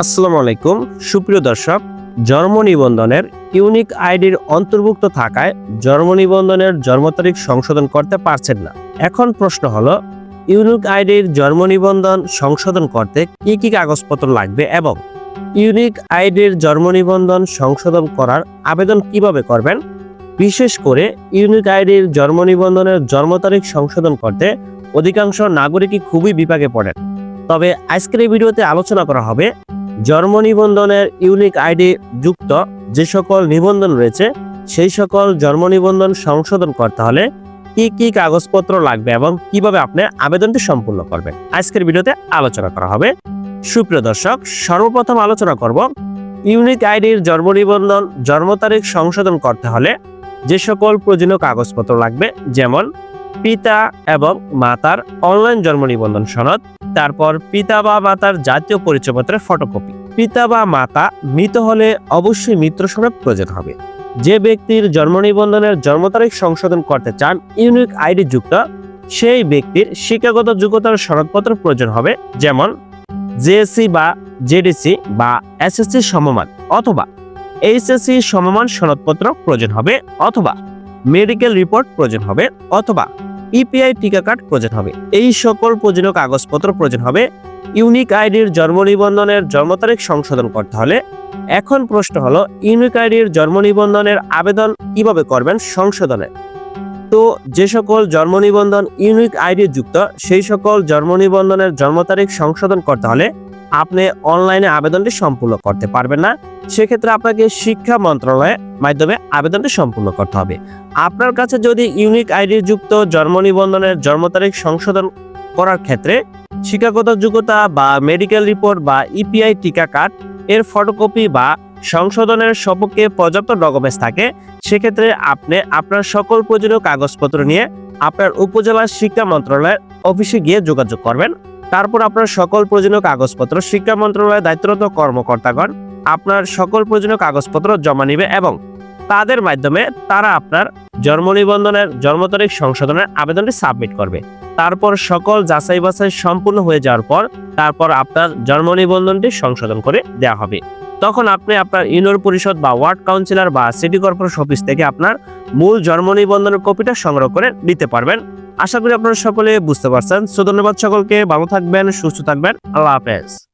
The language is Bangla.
আসসালামু আলাইকুম। সুপ্রিয় দর্শক, জন্ম নিবন্ধনের ইউনিক আইডির অন্তর্ভুক্ত থাকায় জন্ম নিবন্ধনের জন্ম তারিখ সংশোধন করতে পারছেন না। এখন প্রশ্ন হলো, ইউনিক আইডির জন্ম নিবন্ধন সংশোধন করতে কি কি কাগজপত্র লাগবে এবং ইউনিক আইডির জন্ম নিবন্ধন সংশোধন করার আবেদন কীভাবে করবেন? বিশেষ করে ইউনিক আইডির জন্ম নিবন্ধনের জন্ম তারিখ সংশোধন করতে অধিকাংশ নাগরিকই খুবই বিপাকে পড়েন। তবে আজকের এই ভিডিওতে আলোচনা করা হবে জন্ম নিবন্ধনের ইউনিক আইডি যুক্ত যে সকল নিবন্ধন রয়েছে, সেই সকল জন্ম নিবন্ধন সংশোধন করতে হলে কি কি কাগজপত্র লাগবে এবং কীভাবে আপনি আবেদনটি সম্পূর্ণ করবেন? আজকের ভিডিওতে আলোচনা করা হবে। সুপ্রিয় দর্শক, সর্বপ্রথম আলোচনা করব ইউনিক আইডির জন্ম নিবন্ধন, জন্ম তারিখ সংশোধন করতে হলে যে সকল প্রয়োজনীয় কাগজপত্র লাগবে, যেমন পিতা এবং মাতার অনলাইন জন্ম নিবন্ধন সনদ তারপর পিতা বা মাতার জাতীয় পরিচয়পত্রের ফটোকপি। পিতা বা মাতা মৃত হলে অবশ্যই মিত্র সনদ প্রয়োজন হবে। যে ব্যক্তির জন্ম নিবন্ধনের জন্ম তারিখ সংশোধন করতে চান, ইউনিক আইডি যুক্ত, সেই ব্যক্তির শিক্ষাগত যোগ্যতার সনদপত্র প্রয়োজন হবে, যেমন জেএসসি বা জেডিসি বা এসএসসি সমমান, অথবা এইচএসসি সমমান সনদপত্র প্রয়োজন হবে, অথবা মেডিকেল রিপোর্ট প্রয়োজন হবে, অথবা ইপিআই টিকা কার্ড প্রয়োজন হবে। এই সকল প্রয়োজনীয় কাগজপত্র প্রয়োজন হবে। ইউনিক আইডির জন্ম নিবন্ধনের জন্ম তারিখ সংশোধন করতে হলে এখন প্রশ্ন হলো, ইউনিক আইডির জন্ম নিবন্ধনের আবেদন কীভাবে করবেন সংশোধনে? তো যে সকল জন্ম নিবন্ধন ইউনিক আইডি যুক্ত, সেই সকল জন্ম নিবন্ধনের জন্ম তারিখ সংশোধন করতে হলে আপনি অনলাইনে আবেদনটি সম্পূর্ণ করতে পারবেন না। সেক্ষেত্রে আপনাকে শিক্ষা মন্ত্রণালয়ের মাধ্যমে আবেদনটি সম্পূর্ণ করতে হবে। আপনার কাছে যদি ইউনিক আইডি যুক্ত জন্ম নিবন্ধনের জন্ম তারিখ সংশোধন করার ক্ষেত্রে শিক্ষাগত যোগ্যতা বা মেডিকেল রিপোর্ট বা ইপিআই টিকা কার্ড, এর ফটোকপি বা সংশোধনের সপক্ষে পর্যাপ্ত ডকুমেন্টস থাকে, সেক্ষেত্রে আপনি আপনার সকল প্রয়োজনীয় কাগজপত্র নিয়ে আপনার উপজেলা শিক্ষা মন্ত্রণালয়ের অফিসে গিয়ে যোগাযোগ করবেন। তারপর আপনার সকল প্রয়োজনীয় কাগজপত্র শিক্ষা মন্ত্রণালয়ের দায়িত্বরত কর্মকর্তাগণ আপনার সকল প্রয়োজনীয় কাগজপত্র জমা নিবে এবং তাদের মাধ্যমে তারা আপনার জন্ম নিবন্ধনের জন্ম তারিখ সংশোধনের আবেদনটি সাবমিট করবে। তারপর সকল যাচাই বাছাই সম্পূর্ণ হয়ে যাওয়ার পর তারপর আপনার জন্ম নিবন্ধনটি সংশোধন করে দেওয়া হবে। তখন আপনি আপনার ইউনিয়ন পরিষদ বা ওয়ার্ড কাউন্সিলর বা সিটি কর্পোরেশন অফিস থেকে আপনার মূল জন্ম নিবন্ধনের কপিটা সংগ্রহ করে নিতে পারবেন। আশা করি আপনারা সকলে বুঝতে পারছেন। সো ধন্যবাদ সকলকে, ভালো থাকবেন, সুস্থ থাকবেন। আল্লাহ হাফেজ।